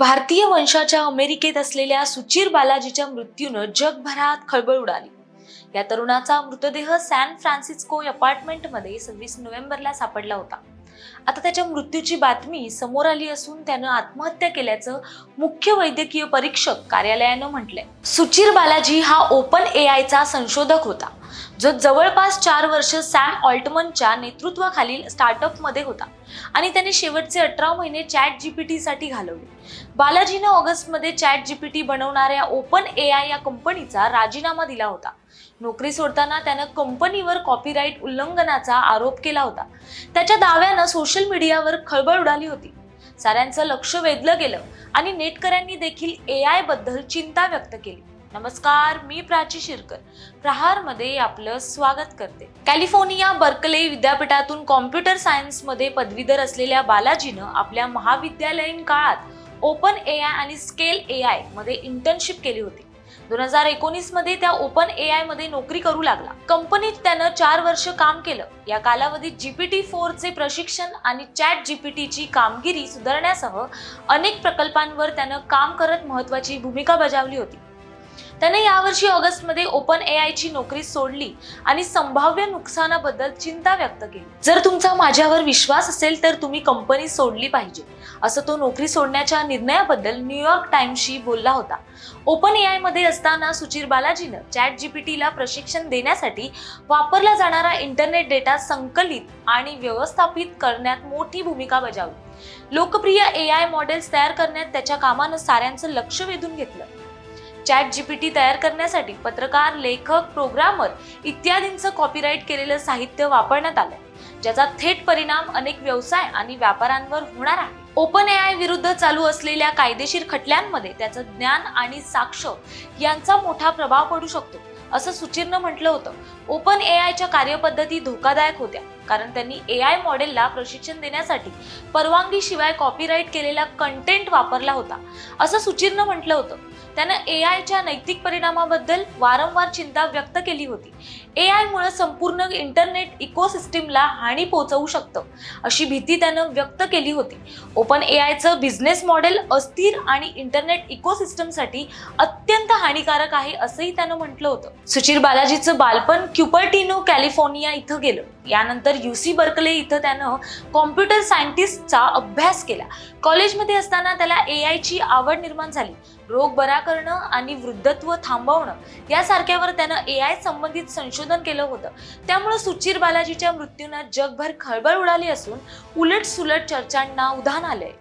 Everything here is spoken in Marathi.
भारतीय वंशाच्या अमेरिकेत असलेल्या सुचीर बालाजीच्या मृत्यूनं जगभरात खळबळ उडाली. या तरुणाचा मृतदेह सॅन फ्रान्सिस्को अपार्टमेंटमध्ये सव्वीस नोव्हेंबरला सापडला होता. आता त्याच्या मृत्यूची बातमी समोर आली असून त्यानं आत्महत्या केल्याचं मुख्य वैद्यकीय परीक्षक कार्यालयानं म्हटलंय. सुचीर बालाजी हा ओपन ए आयचा संशोधक होता. जो जवळपास चार वर्ष सॅम ऑल्टमनच्या नेतृत्वाखालील स्टार्टअपमध्ये होता. आणि त्याने शेवटचे अठरा महिने चॅट जीपीटीसाठी घालवले. बालाजीनं ऑगस्टमध्ये चॅट जीपीटी बनवणाऱ्या ओपन ए आय या कंपनीचा राजीनामा दिला होता. नोकरी सोडताना त्यानं कंपनीवर कॉपीराईट उल्लंघनाचा आरोप केला होता. त्याच्या दाव्यानं सोशल मीडियावर खळबळ उडाली होती. साऱ्यांचं लक्ष वेधलं गेलं आणि नेटकऱ्यांनी देखील ए आयबद्दल चिंता व्यक्त केली. नमस्कार मी प्राची शिरकर. प्रहारमध्ये आपलं स्वागत करते. कॅलिफोर्निया बर्कले विद्यापीठातून कॉम्प्युटर सायन्समध्ये पदवीधर असलेल्या बालाजीनं आपल्या महाविद्यालयीन काळात ओपन ए आय आणि स्केल ए आयमध्ये इंटर्नशिप केली होती. दोन हजार एकोणीसमध्ये त्या ओपन ए आयमध्ये नोकरी करू लागला. कंपनीत त्यानं चार वर्ष काम केलं. या कालावधीत जीपीटी फोर चे प्रशिक्षण आणि चॅट जीपीटीची कामगिरी सुधारण्यासह अनेक प्रकल्पांवर त्यानं काम करत महत्वाची भूमिका बजावली होती. त्याने यावर्षी ऑगस्टमध्ये ओपन ए आयची नोकरी सोडली आणि संभाव्य नुकसानाबद्दल चिंता व्यक्त केली. जर तुमचा माझ्यावर विश्वास असेल तर तुम्ही कंपनी सोडली पाहिजे असं तो नोकरी सोडण्याच्या निर्णयाबद्दल न्यूयॉर्क टाइम्सशी बोलला होता. ओपन ए मध्ये असताना सुचीर बालाजीनं चॅट जीपीटीला प्रशिक्षण देण्यासाठी वापरला जाणारा इंटरनेट डेटा संकलित आणि व्यवस्थापित करण्यात मोठी भूमिका बजावली. लोकप्रिय ए आय मॉडेल्स तयार करण्यात त्याच्या कामानं साऱ्यांचं लक्ष वेधून घेतलं. चॅट जीपीटी तयार करण्यासाठी पत्रकार लेखक प्रोग्रामर इत्यादींचं कॉपीराईट केलेलं साहित्य वापरण्यात आलंय ज्याचा थेट परिणाम अनेक व्यवसाय आणि व्यापारांवर होणार आहे. ओपन ए आय विरुद्ध चालू असलेल्या कायदेशीर खटल्यांमध्ये त्याचं ज्ञान आणि साक्ष यांचा मोठा प्रभाव पडू शकतो असं सुचिरनं म्हटलं होतं. ओपन ए आयच्या कार्यपद्धती धोकादायक होत्या कारण त्यांनी ए आय मॉडेलला प्रशिक्षण देण्यासाठी परवानगीशिवाय कॉपीराईट केलेला कंटेंट वापरला होता असं सुचिरनं म्हटलं होतं. त्यानं ए आयच्या नैतिक परिणामाबद्दल वारंवार चिंता व्यक्त केली होती. ए आयमुळे संपूर्ण इंटरनेट इकोसिस्टीमला हानी पोहोचवू शकतं अशी भीती त्यानं व्यक्त केली होती. ओपन ए आयचं बिझनेस मॉडेल अस्थिर आणि इंटरनेट इकोसिस्टमसाठी अत्यंत हानिकारक आहे असंही त्यानं म्हटलं होतं. सुचिर बालाजीचं बालपण क्युपर्टिनो कॅलिफोर्निया इथं गेलं. यानंतर यू सी बर्कले इथं त्यानं कॉम्प्युटर सायंटिस्टचा अभ्यास केला. कॉलेजमध्ये असताना त्याला ए आयची आवड निर्माण झाली. रोग बरा करणं आणि वृद्धत्व थांबवणं यासारख्यावर त्यानं ए आय संबंधित संशोधन केलं होतं. त्यामुळे सुचीर बालाजीच्या मृत्यूनं जगभर खळबळ उडाली असून उलट सुलट चर्चांना उधाण आलंय.